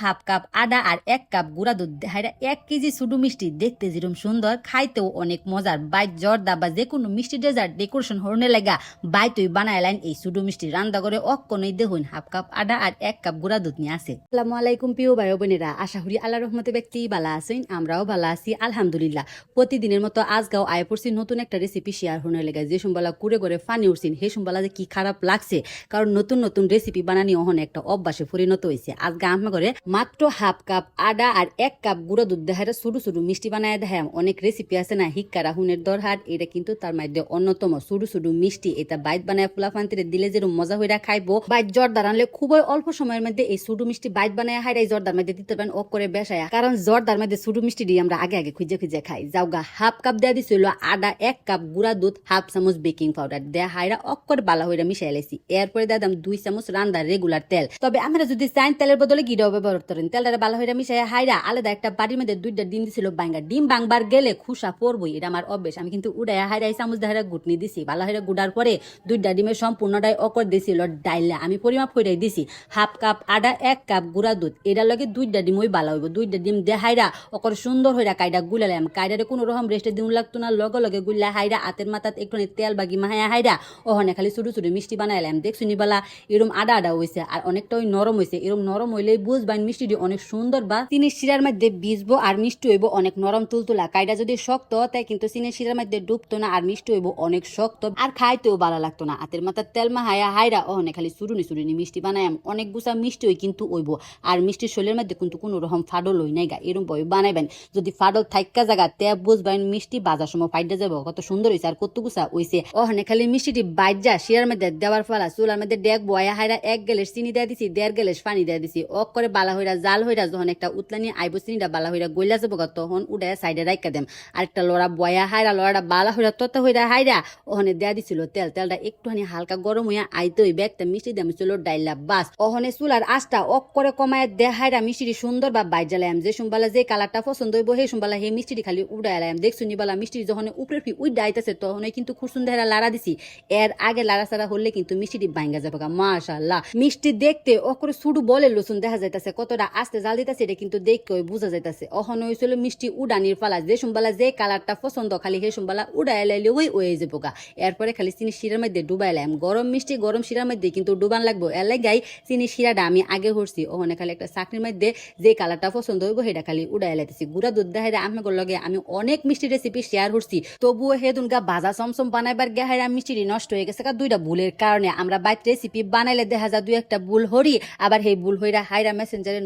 Half cup আদা আর এক cup গুঁড়া দুধ হাইরা এক কেজি সুডু মিষ্টি দেখতে যেরকম সুন্দর, খাইতেও অনেক মজার। বাইট, জর্দা বা যে কোনো মিষ্টি ডেজার্ট ডেকোরেশন হরনে লাগা বাই তুই বানায় লাইন এই সুডু মিষ্টি রান্না করে অক্কনই দেখুন হাফ কাপ আদা আর এক কাপ গুঁড়া দুধ নিয়ে আসে। আসসালামু আলাইকুম প্রিয় ভাই বোনেরা আশা করি আল্লাহ রহমতে ব্যক্তি ভালো আছেন, আমরাও ভালো আছি, আলহামদুলিল্লাহ। প্রতিদিনের মতো আজগাও আয় পড়ছি নতুন একটা রেসিপি শেয়ার হনে লেগে। যে সম্বালা কুড়ে করে ফানি উঠছেন হে সম্বালা যে কি খারাপ লাগছে, কারণ নতুন নতুন রেসিপি বানানি অহন একটা অভ্যাসে পরিণত হয়েছে আজকে আমার ঘরে মাত্র হাফ কাপ আদা আর এক কাপ গুঁড়ো দুধ দেখায় শুরু শুরু মিষ্টি বানায় দেখায় অনেক রেসিপি আছে না, হিক্কা, রাহুনের দরহাট, এটা কিন্তু তার মধ্যে অন্যতম শুরু শুরু মিষ্টি। এটা বাইট বানায় ফুলা ফান্তিরে দিলে যেরকম মজা হইরা খাইবো। বাইট জর্দার আনলে খুবই অল্প সময়ের মধ্যে এই সুডু মিষ্টি বাইট বানায় হাইরা এই জর্দার মধ্যে দিতে পারেন ওক করে বেসায়া। কারণ জর্দার মধ্যে সুডু মিষ্টি দিয়ে আমরা আগে আগে খুঁজে খুঁজে খাই। যাওগা, হাফ কাপ দেয়া দিছিল আদা, এক কাপ গুঁড়া দুধ, হাফ চামচ বেকিং পাউডার। দেয়া হাইরা অক করে বালা হইরা মিশাই লাইছি। এরপরে দাদাম দুই চামচ রান্দার রেগুলার তেল। তবে আমরা যদি চাইন তেলের বদলে গিরাও ব্যবহার করেন তেলটা বালা হইরা মিশাই হাইরা আলাদা একটা বাড়ির মধ্যে দুইটা ডিম দিছিল বাঙ্গা ডিম বাংবার গেলে খুশা পড়বই, এটা আমার অভ্যেস। আমি কিন্তু উড়াই হাইরা এই চামচ দেহারা গুটনি দিছি। বালা হইরা গুড়ার পরে দুইটা ডিমের সম্পূর্ণটাই অকর দিছিল ডাইলে। আমি পরিমাপ হইরাই দিছি, হাফ কাপ আদা, এক কাপ গুঁড়া দুধ। এটার লগে দুইটা ডিম ওই বালা হইব। দুইটা ডিম দেহাইরা অকর সুন্দর হইরা কাইডা গুলালাম কাইডারে কোনো রকম রেস্টে দিন লাগতো না, লগে লগে গুল্লা হাইরা হাতের মাথাত একটু তেল বাগি মাহায়া হাইরা ওখানে খালি ছোটো ছোটো মিষ্টি বানাইলাম। দেখছি বালা, এরম আদা আদা হয়েছে আর অনেকটা ওই নরম হয়েছে এরম নরম হইলেই বুঝবাইন মিষ্টিটি অনেক সুন্দর বা চিনির শিরার মধ্যে বিজবো আর মিষ্টি হইব অনেক নরম তুলতুলা। কাইডা যদি শক্ত, তাই কিন্তু চিনির শিরার মধ্যে ডুবতো না আর মিষ্টি হইব অনেক শক্ত আর খাইতেও ভালো লাগতো না। হাতের মাথার তেল মাহায়া হাইরা ওখানে খালি চুরুনি চুরুনি মিষ্টি বানাইম অনেক গুছা মিষ্টি হই কিন্তু হইব। আর মিষ্টির শরীরের মধ্যে কিন্তু কোনো রকম ফাডল হই নাই গা। এরম বই বানাইবেন। যদি ফাডল থাইকা জায়গা তে বুঝবেন মিষ্টি বাজার সময় ফাইডা যাব কত সুন্দর হয়েছে আর কত গুছা হইছে। ওখানে খালি মিষ্টিটি বাইর যা শিরার মধ্যে দেওয়ার ফলা, চুলার মধ্যে ডেক বয়া হাইরা এক গেলেস চিনি দেয়া দিছি, দেড় গেলেস পানি দেয়া দিছি। অক করে বালা হইরা, জাল হইরা যখন একটা উতলানি আইব চিনিটা বালা হইরা গইলা যাব তখন উড়ায় সাইডে রাইকা দেম। আর একটা লড়া বয়া হাইরা, লড়াটা বালা হইরা, তত হইরা হাইরা, ওখানে দেয়া দিছিল তেল। তেলটা একটুখানি হালকা গরম হইয়া আইতে হইবে, একটা মিষ্টি দাম ছিল ডাইলা বাস। ওখানে চুলার আঁচটা অক করে কমায় দেহাইরা মিষ্টি সুন্দর বা বাইর জ্বালাম যে সুম্বালা যে কালারটা পছন্দ হইব, সেই সুম্বালা সেই মিষ্টি খালি উড়াইলাম দেখছুনি নিবালা মিষ্টি যখন উপরে ফি উই ডাইতেছে তখন কিন্তু খুব সুন্দর লাড়া দিছি। এর আগে লাড়া সাড়া হলে কিন্তু মিষ্টিটি ভাঙ্গা যাবে মাশাল্লাহ মিষ্টি দেখতে অকরে সুডু বলে লসুন দেখা যাইতাছে কতটা আস্তে জাল দিতেছে এটা কিন্তু ওই বোঝা যাইতাছে। অহন হয়েছিল মিষ্টি উডানির ফালা যে সুম্বালা যে কালারটা পছন্দ, খালি সেই সুম্বালা উড়াই লাইলে ওই ওয়ে যাব গা। এরপরে খালি চিনি শিরার মধ্যে ডুবাইলাম গরম মিষ্টি, গরম শিরার মধ্যে কিন্তু ডুবান লাগবো। এর লাগাই চিনি শিরাটা আমি আগে হরছি ওখানে খালি একটা চাকরির মধ্যে যে কালারটা পছন্দ হইব সেটা খালি উড়াই লাইতেছি। গুড়া দুধ দেখাই আমি লগে আমি অনেক মিষ্টি রেসিপি শেয়ার করছি তবুও হে দুনকা ভাজা চমচম বানাইবার গেহাইরা মিষ্টি নষ্ট হয়ে গেছে দুইটা ভুলের কারণে। আমরা বাইত রেসিপি বানাইলে দেখা যায় দুই একটা ভুল হরি, আবার সেই ভুল হইরা হাইরা செஞ்சார்